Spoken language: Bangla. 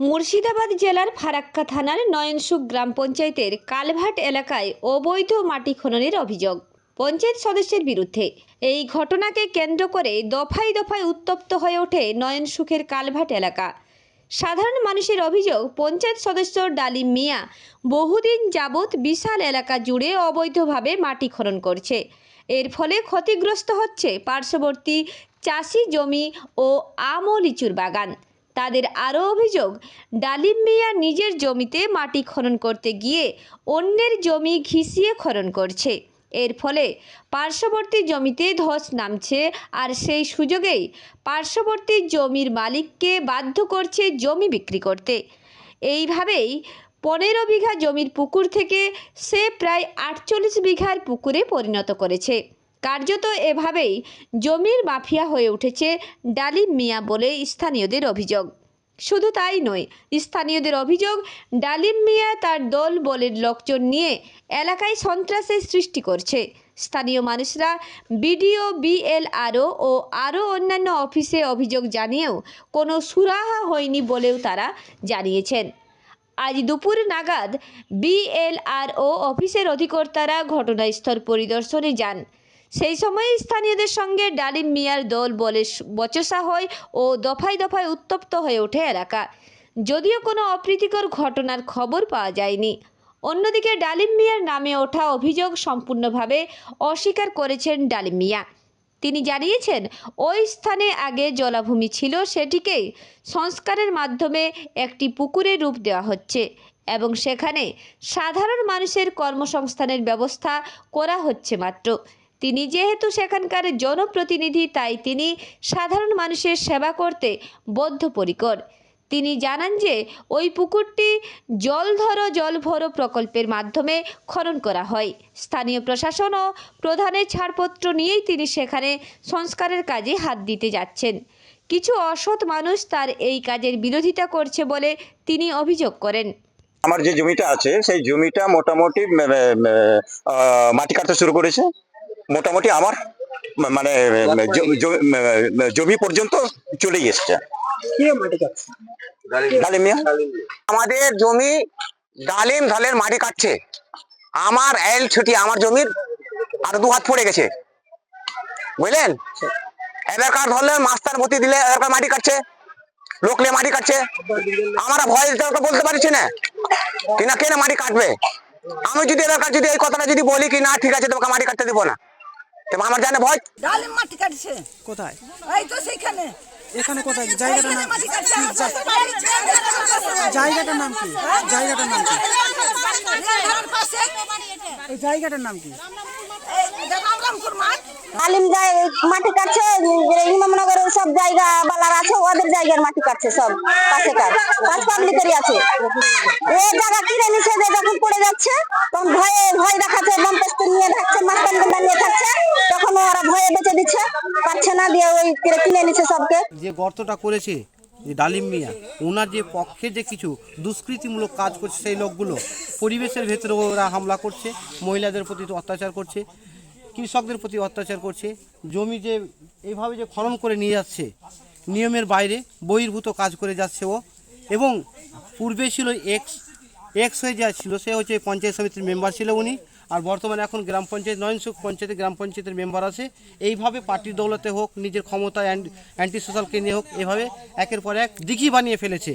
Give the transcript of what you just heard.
মুর্শিদাবাদ জেলার ফারাক্কা থানার নয়নসুখ গ্রাম পঞ্চায়েতের কালভাট এলাকায় অবৈধ মাটি খননের অভিযোগ। পঞ্চায়েত সদস্যের বিরুদ্ধে এই ঘটনাকে কেন্দ্র করে দফায় দফায় উত্তপ্ত হয়ে ওঠে নয়নসুখের কালভাট এলাকা। সাধারণ মানুষের অভিযোগ, পঞ্চায়েত সদস্য ডালিম মিয়া বহুদিন যাবৎ বিশাল এলাকা জুড়ে অবৈধভাবে মাটি খনন করছে। এর ফলে ক্ষতিগ্রস্ত হচ্ছে পার্শ্ববর্তী চাষি জমি ও আম ও লিচুর বাগান। তাদের আরও অভিযোগ, ডালিম মিয়া নিজের জমিতে মাটি খনন করতে গিয়ে অন্যের জমি ঘিসিয়ে খনন করছে। এর ফলে পার্শ্ববর্তী জমিতে ধস নামছে আর সেই সুযোগেই পার্শ্ববর্তী জমির মালিককে বাধ্য করছে জমি বিক্রি করতে। এইভাবেই পনেরো বিঘা জমির পুকুর থেকে সে প্রায় আটচল্লিশ বিঘার পুকুরে পরিণত করেছে। কার্যত এভাবেই জমির মাফিয়া হয়ে উঠেছে ডালিম মিয়া বলে স্থানীয়দের অভিযোগ। শুধু তাই নয়, স্থানীয়দের অভিযোগ, ডালিম মিয়া তার দল বলের লোকজন নিয়ে এলাকায় সন্ত্রাসের সৃষ্টি করছে। স্থানীয় মানুষরা বিডিও, বিএলআরও ও আরও অন্যান্য অফিসে অভিযোগ জানিয়েও কোনো সুরাহা হয়নি বলেও তারা জানিয়েছেন। আজ দুপুর নাগাদ বিএলআরও অফিসের অধিকর্তারা ঘটনাস্থল পরিদর্শনে যান। সেই সময় স্থানীয়দের সঙ্গে ডালিম মিয়ার দল বলে বচসা হয় ও দফায় দফায় উত্তপ্ত হয়ে ওঠে এলাকা। যদিও কোনো অপ্রীতিকর ঘটনার খবর পাওয়া যায়নি। অন্যদিকে ডালিম মিয়ার নামে ওঠা অভিযোগ সম্পূর্ণভাবে অস্বীকার করেছেন ডালিম মিয়া। তিনি জানিয়েছেন, ওই স্থানে আগে জলাভূমি ছিল সেটিকেই সংস্কারের মাধ্যমে একটি পুকুরে রূপ দেওয়া হচ্ছে এবং সেখানে সাধারণ মানুষের কর্মসংস্থানের ব্যবস্থা করা হচ্ছে মাত্র। তিনি যেহেতু সেখানকার জনপ্রতিনিধি, তাই তিনি সাধারণ মানুষের সেবা করতে বদ্ধপরিকর। তিনি জানান যে, ওই পুকুরটি জলধরো জলভরো প্রকল্পের মাধ্যমে খনন করা হয়। স্থানীয় প্রশাসন ও প্রধানের ছাড়পত্র নিয়েই তিনি সেখানে সংস্কারের কাজে হাত দিতে যাচ্ছেন। কিছু অসৎ মানুষ তার এই কাজের বিরোধিতা করছে বলে তিনি অভিযোগ করেন। আমার যে জমিটা আছে, সেই জমিটা মোটামুটি মাটি কাটতে শুরু করেছে। মোটামুটি আমার মানে উম, জমি পর্যন্ত চলে এসছে আমাদের জমি ডালিম ঢালের মাটি কাটছে। আমার এল ছুটি আমার জমির আর দু হাত পড়ে গেছে। বুঝলেন? এবারকার ধরলে মাস্টার মতি দিলে এবারকার মাটি কাটছে লোকলে মাটি কাটছে। আমরা ভয় বলতে পারছি না। কিনা কেন মাটি কাটবে? আমি যদি এবারকার যদি এই কথাটা যদি বলি কি না ঠিক আছে তোমাকে মাটি কাটতে দিব না। আমার জানে ভয়। ডালিম মাটি কাটছে। কোথায়? এই তো সেইখানে। এখানে কোথায়? জায়গাটার নাম জায়গাটার নাম কি? জায়গাটার নাম কি? জায়গাটার নাম কি? এই রামরামপুর মাঠ আলিম মাটি কাটছে ইমামনগর সব জায়গা বালার আছে ওদের জায়গার মাটি কাটছে সব পাশে কার পাঁচ পাবলিকেরই আছে। ও জায়গা কিনে নিছে যে যখন পড়ে যাচ্ছে তখন ভয়ে ভয় দেখাচ্ছে বম পেস্তুল নিয়ে থাকছে মাস্তান গুন্ডা নিয়ে থাকছে তখন ওরা ভয়ে বেঁচে দিচ্ছে পাচ্ছে না দিয়ে ওই কিনে নিছে সবকে। যে গর্তটা করেছে, যে ডালিম মিয়া, ওনার যে পক্ষে যে কিছু দুষ্কৃতিমূলক কাজ করছে সেই লোকগুলো, পরিবেশের ভেতরে ওরা হামলা করছে, মহিলাদের প্রতি অত্যাচার করছে, কৃষকদের প্রতি অত্যাচার করছে, জমি যে এইভাবে যে খনন করে নিয়ে যাচ্ছে, নিয়মের বাইরে বহির্ভূত কাজ করে যাচ্ছে ও। এবং পূর্বে ছিল এক্স এক্স হয়ে যা ছিল সে হচ্ছে পঞ্চায়েত সমিতির মেম্বার ছিল উনি। আর বর্তমানে এখন গ্রাম পঞ্চায়েত, নয়নসুখ পঞ্চায়েতে গ্রাম পঞ্চায়েতের মেম্বার আছে। এইভাবে পার্টির দৌলতে হোক, নিজের ক্ষমতা অ্যান্টি সোশ্যাল নিয়ে হোক, এভাবে একের পর এক দিঘি বানিয়ে ফেলেছে।